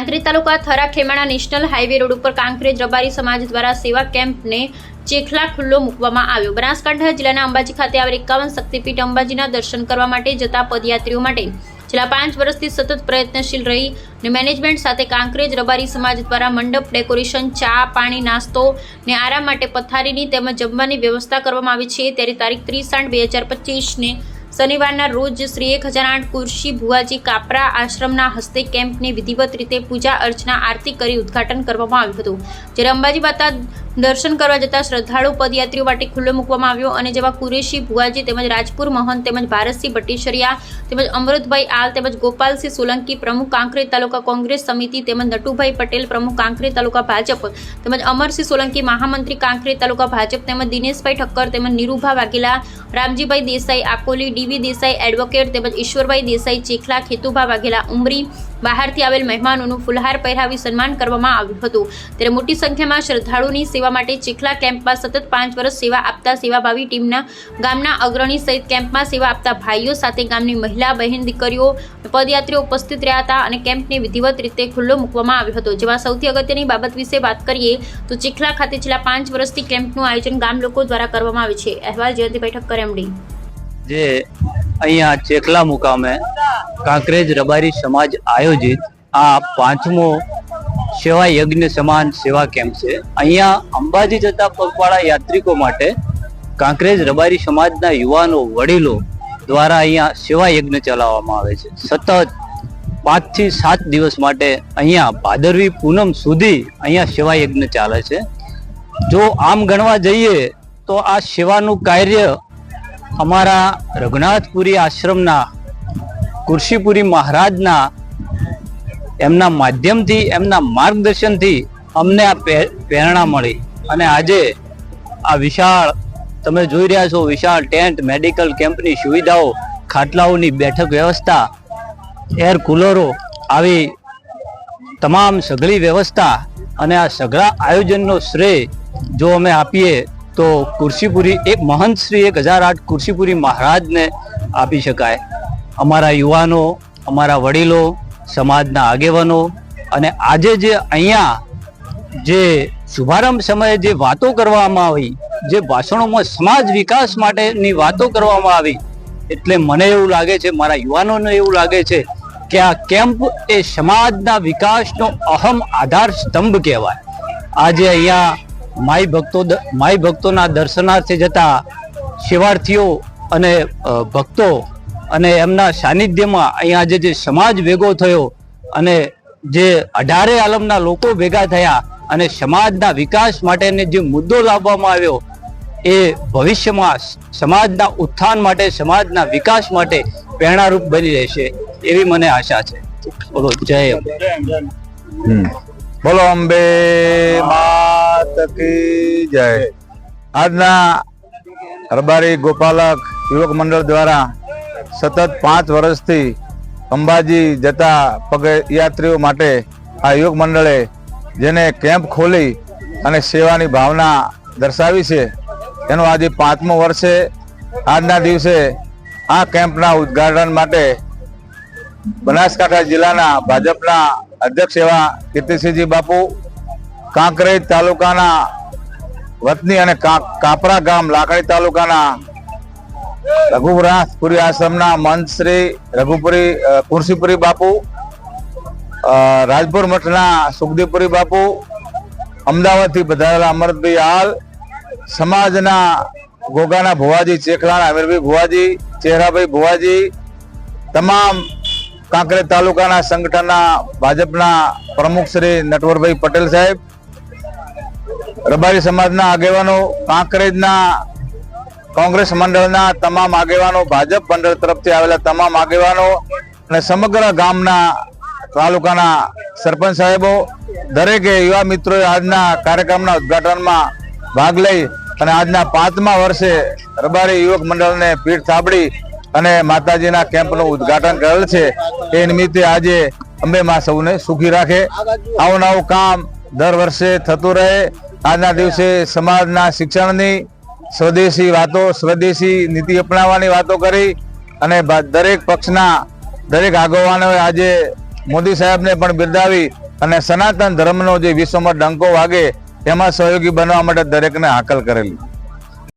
Kankrej taluka Thara Khemana national highway road ઉપર કાંકરેજ રબારી સમાજ દ્વારા સેવા કેમ્પને ચેખલા ખુલ્લો મૂકવામાં આવ્યો. બનાસકાંઠા જિલ્લાના અંબાજી ખાતે આવેલ એકાવન શક્તિપીઠ અંબાજીના દર્શન કરવા માટે જતા પદયાત્રીઓ માટે છેલ્લા પાંચ વર્ષથી સતત પ્રયત્નશીલ રહી અને મેનેજમેન્ટ સાથે કાંકરેજ રબારી સમાજ દ્વારા મંડપ, ડેકોરેશન, ચા, પાણી, નાસ્તો ને આરામ માટે પથારીની તેમજ જમવાની વ્યવસ્થા કરવામાં આવી છે. ત્યારે તારીખ ત્રીસ આઠ બે હજાર પચીસને શનિવારના રોજ શ્રી એક હજાર આઠ કુર્શી ભુવાજી કાપરા આશ્રમના હસ્તે કેમ્પની વિધિવત રીતે પૂજા અર્ચના આરતી કરી ઉદ્ઘાટન કરવામાં આવ્યું હતું. જ્યારે અંબાજી માતા દર્શન કરવા જતા શ્રદ્ધાળુ પદયાત્રીઓ માટે ખુલ્લો મૂકવામાં આવ્યો અને જેવા કુરેશી ભુવાજી તેમજ રાજપુર મહંત તેમજ ભારતસિંહ ભટ્ટીશરિયા તેમજ અમૃતભાઈ આલ તેમજ ગોપાલસિંહ સોલંકી પ્રમુખ કાંકરેજ તાલુકા કોંગ્રેસ સમિતિ તેમજ નટુભાઈ પટેલ પ્રમુખ કાંકરેજ તાલુકા ભાજપ તેમજ અમરસિંહ સોલંકી મહામંત્રી કાંકરેજ તાલુકા ભાજપ તેમજ દિનેશભાઈ ઠક્કર તેમજ નિરૂભા વાઘેલા, રામજીભાઈ દેસાઈ આકોલી ડીવી દેસાઈ એડવોકેટ તેમજ ઈશ્વરભાઈ દેસાઈ, ચેખલા ખેતુભા વાઘેલા, ઉમરી બહારથી આવેલ મહેમાનોનું ફુલહાર પહેરાવી સન્માન કરવામાં આવ્યું હતું. ત્યારે મોટી સંખ્યામાં શ્રદ્ધાળુની સેવા માટે ચીખલા કેમ્પમાં સતત પાંચ વર્ષ સેવા આપતા સેવાભાવી ટીમના ગામના અગ્રણી સહિત કેમ્પમાં સેવા આપતા ભાઈઓ સાથે ગામની મહિલા, બહેન, દીકરીઓ, પદયાત્રીઓ ઉપસ્થિત રહ્યા હતા અને કેમ્પને વિધિવત રીતે ખુલ્લો મૂકવામાં આવ્યો હતો. જેમાં સૌથી અગત્યની બાબત વિશે વાત કરીએ તો ચીખલા ખાતે છેલ્લા પાંચ વર્ષથી કેમ્પનું આયોજન ગામ લોકો દ્વારા કરવામાં આવે છે. અહેવાલ જયંતિભાઈ ઠક્કર એમડી જે અહીંયા ચેખલા મુકામે કાંકરેજ રબારી સમાજ આયોજિત આ પાંચમો સેવા યજ્ઞ સમાન સેવા કેમ્પ છે. અહીંયા અંબાજી જતા પગપાળા યાત્રિકો માટે કાંકરેજ રબારી સમાજના યુવાનો, વડીલો દ્વારા અહીંયા સેવા યજ્ઞ ચલાવવામાં આવે છે. સતત પાંચથી સાત દિવસ માટે અહીંયા ભાદરવી પૂનમ સુધી અહીંયા સેવા યજ્ઞ ચાલે છે. જો આમ ગણવા જઈએ તો આ સેવાનું કાર્ય અમારા રઘુનાથપુરી આશ્રમના કુર્શીપુરી મહારાજના એમના માધ્યમથી, એમના માર્ગદર્શનથી અમને આ પ્રેરણા મળી. અને આજે આ વિશાળ, તમે જોઈ રહ્યા છો, વિશાળ ટેન્ટ, મેડિકલ કેમ્પની સુવિધાઓ, ખાટલાઓની બેઠક વ્યવસ્થા, એર કુલરો, આવી તમામ સઘળી વ્યવસ્થા અને આ સઘળા આયોજનનો શ્રેય જો અમે આપીએ, તો કુર્શીપુરી એક મહંત શ્રી એક હજાર આઠ કુર્શીપુરી મહારાજને આપી શકાય. અમારા યુવાનો, અમારા વડીલો, સમાજના આગેવાનો અને આજે જે અહીંયા જે શુભારંભ સમયે જે વાતો કરવામાં આવી, જે ભાષણોમાં સમાજ વિકાસ માટેની વાતો કરવામાં આવી, એટલે મને એવું લાગે છે, મારા યુવાનોને એવું લાગે છે કે આ કેમ્પ એ સમાજના વિકાસનો અહમ આધાર સ્તંભ કહેવાય. આજે અહીંયા માઈ ભક્તો માઈ ભક્તોના દર્શનાર્થે જતા શિવાર્થીઓ અને ભક્તો અને એમના સાનિધ્યમાં અહીંયા આજે જે સમાજ ભેગો થયો અને જે અઢારે આલમના લોકો ભેગા થયા અને સમાજના વિકાસ માટેને જે મુદ્દો લાવવામાં આવ્યો, એ ભવિષ્યમાં સમાજના ઉત્થાન માટે, સમાજના વિકાસ માટે પ્રેરણારૂપ બની રહેશે એવી મને આશા છે. બોલો, જય. બોલો, અંબે માત કી જય. આજના રબારી ગોપાલક યુવક મંડળ દ્વારા સતત પાંચ વર્ષથી અંબાજી જતા પગયાત્રીઓ માટે આ યોગ મંડળે જેને કેમ્પ ખોલી અને સેવાની ભાવના દર્શાવી છે, એનો આજે પાંચમો છે. આજના દિવસે આ કેમ્પના ઉદ્ઘાટન માટે બનાસકાંઠા જિલ્લાના ભાજપના અધ્યક્ષ એવા કીર્તિસિંહજી બાપુ, કાંકરેજ તાલુકાના વતની અને કાપરા ગામ લાકડી તાલુકાના રઘુરાજપુરી આશ્રમના મંત શ્રી રઘુપુરી કુર્સીપુરી બાપુ રાજપુર મઠના સુખદેવપુરી બાપુ, અમદાવાદથી પધારેલા અમરતભાઈ હાલ સમાજના ગોગાના ભુવાજી, ચેખલાના અમીરભાઈ ભુવાજી, ચેહરાભાઈ ભુવાજી, તમામ કાંકરેજ તાલુકાના સંગઠનના ભાજપના પ્રમુખ શ્રી નટવરભાઈ પટેલ સાહેબ, રબારી સમાજના આગેવાનો, કાંકરેજના કોંગ્રેસ મંડળના તમામ આગેવાનો, ભાજપ મંડળ તરફથી આવેલા તમામ આગેવાનો અને સમગ્ર ગામના તાલુકાના સરપંચ સાહેબો, દરેકે યુવા મિત્રોએ આજના કાર્યક્રમના ઉદ્ઘાટનમાં ભાગ લઈ અને આજના પાંચમા વર્ષે રબારી યુવક મંડળને પીઠ થાબડી અને માતાજીના કેમ્પનું ઉદ્ઘાટન કરેલ છે. એ નિમિત્તે આજે અંબે માં સૌને સુખી રાખે. આવું નવું કામ દર વર્ષે થતું રહે. આજના દિવસે સમાજના શિક્ષણની સ્વદેશી વાતો, સ્વદેશી નીતિ અપનાવવાની વાતો કરી અને દરેક પક્ષના, દરેક આગેવાનોએ આજે મોદી સાહેબને પણ બિરદાવી અને સનાતન ધર્મનો જે વિશ્વમાં ડંકો વાગે, એમાં સહયોગી બનવા માટે દરેકને હાકલ કરેલી.